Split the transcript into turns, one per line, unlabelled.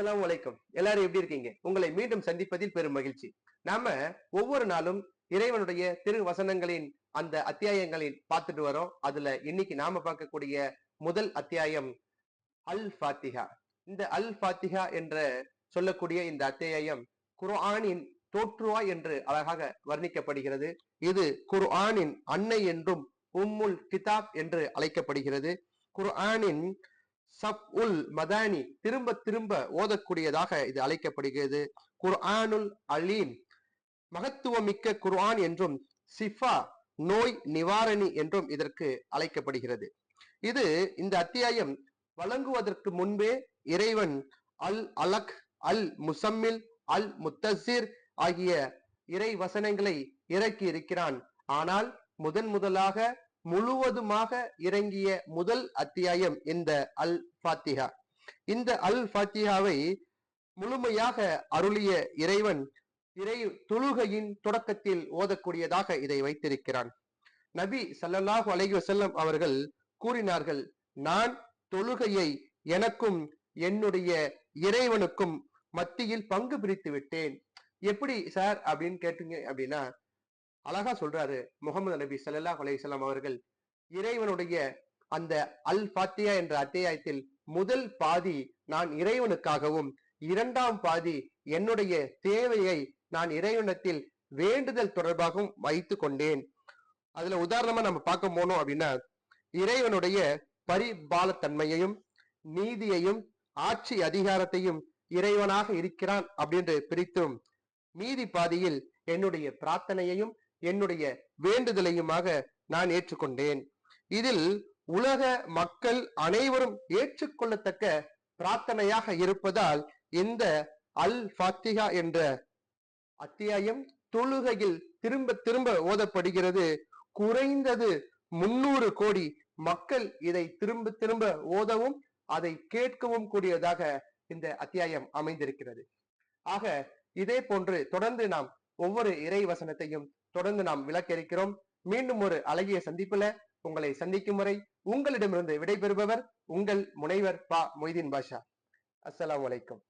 அஸ்லாம் வலைக்கம் எல்லாரும் எப்படி இருக்கீங்க? உங்களை மீண்டும் சந்திப்பதில் பெரும் மகிழ்ச்சி. நாம ஒவ்வொரு நாளும் இறைவனுடைய திரு வசனங்களின் அந்த அத்தியாயங்களில் பார்த்துட்டு வரோம். அதுல இன்னைக்கு நாம பார்க்கக்கூடிய முதல் அத்தியாயம் அல் ஃபாத்திஹா இந்த அல் ஃபாத்திஹா என்ற சொல்லக்கூடிய இந்த அத்தியாயம் குர்ஆனின் தோற்றுவா என்று அழகாக வர்ணிக்கப்படுகிறது. இது குர்ஆனின் அன்னை என்றும் உம்முல் கிதாப் என்று அழைக்கப்படுகிறது. குர்ஆனின் சப் உல் மதானி திரும்ப திரும்ப ஓதக்கூடியதாக இது அழைக்கப்படுகிறது. குர்ஆனுல் அலீம். மகத்துவமிக்க குர்ஆன் என்றும் சிஃபா நோய் நிவாரணி என்றும் இதற்கு அழைக்கப்படுகிறது. இது இந்த அத்தியாயம் வழங்குவதற்கு முன்பே இறைவன் அல் அலக் அல் முசம்மில் அல் முத்தசிர் ஆகிய இறை வசனங்களை இறக்கி இருக்கிறான் ஆனால் முதன் முதலாக முழுவதுமாக இறங்கிய முதல் அத்தியாயம் இந்த அல் ஃபாத்திஹா இந்த அல் ஃபாத்திஹாவை முழுமையாக அருளிய இறைவன் இறை தொழுகையின் தொடக்கத்தில் ஓதக்கூடியதாக இதை வைத்திருக்கிறான். நபி ஸல்லல்லாஹு அலைஹி வஸல்லம் அவர்கள் கூறினார்கள் நான் தொழுகையை எனக்கும் என்னுடைய இறைவனுக்கும் மத்தியில் பங்கு பிரித்து விட்டேன். எப்படி சார்? அப்படின்னு கேட்டீங்க அப்படின்னா அழகா சொல்றாரு முகமது நபி சல்லா அலைஹி அவர்கள் இறைவனுடைய அந்த அல் பாத்தியா என்ற அத்தியாயத்தில் முதல் பாதி நான் இறைவனுக்காகவும் இரண்டாம் பாதி என்னுடைய தேவையை நான் இறைவனத்தில் வேண்டுதல் தொடர்பாகவும் வைத்து கொண்டேன். அதுல உதாரணமா நம்ம பார்க்க போனோம் அப்படின்னா இறைவனுடைய பரிபாலத்தன்மையையும் நீதியையும் ஆட்சி அதிகாரத்தையும் இறைவனாக இருக்கிறான் அப்படின்று பிரித்தும் மீதி பாதியில் என்னுடைய பிரார்த்தனையையும் என்னுடைய வேண்டுதலையுமாக நான் ஏற்றுக்கொண்டேன். இதில் உலக மக்கள் அனைவரும் ஏற்றுக்கொள்ளத்தக்க பிரார்த்தனையாக இருப்பதால் இந்த அல் ஃபாத்திகா என்ற அத்தியாயம் தொழுகையில் திரும்ப திரும்ப ஓதப்படுகிறது. குறைந்தது முன்னூறு கோடி மக்கள் இதை திரும்ப திரும்ப ஓதவும் அதை கேட்கவும் கூடியதாக இந்த அத்தியாயம் அமைந்திருக்கிறது. ஆக இதே போன்று தொடர்ந்து நாம் ஒவ்வொரு இறை வசனத்தையும் தொடர்ந்து நாம் விளக்கிருக்கிறோம். மீண்டும் ஒரு அழகிய சந்திப்புல உங்களை சந்திக்கும் வரை உங்களிடமிருந்து விடைபெறுபவர் உங்கள் முனைவர் பா மொய்தீன் பாஷா. அஸ்லாம் வலைக்கம்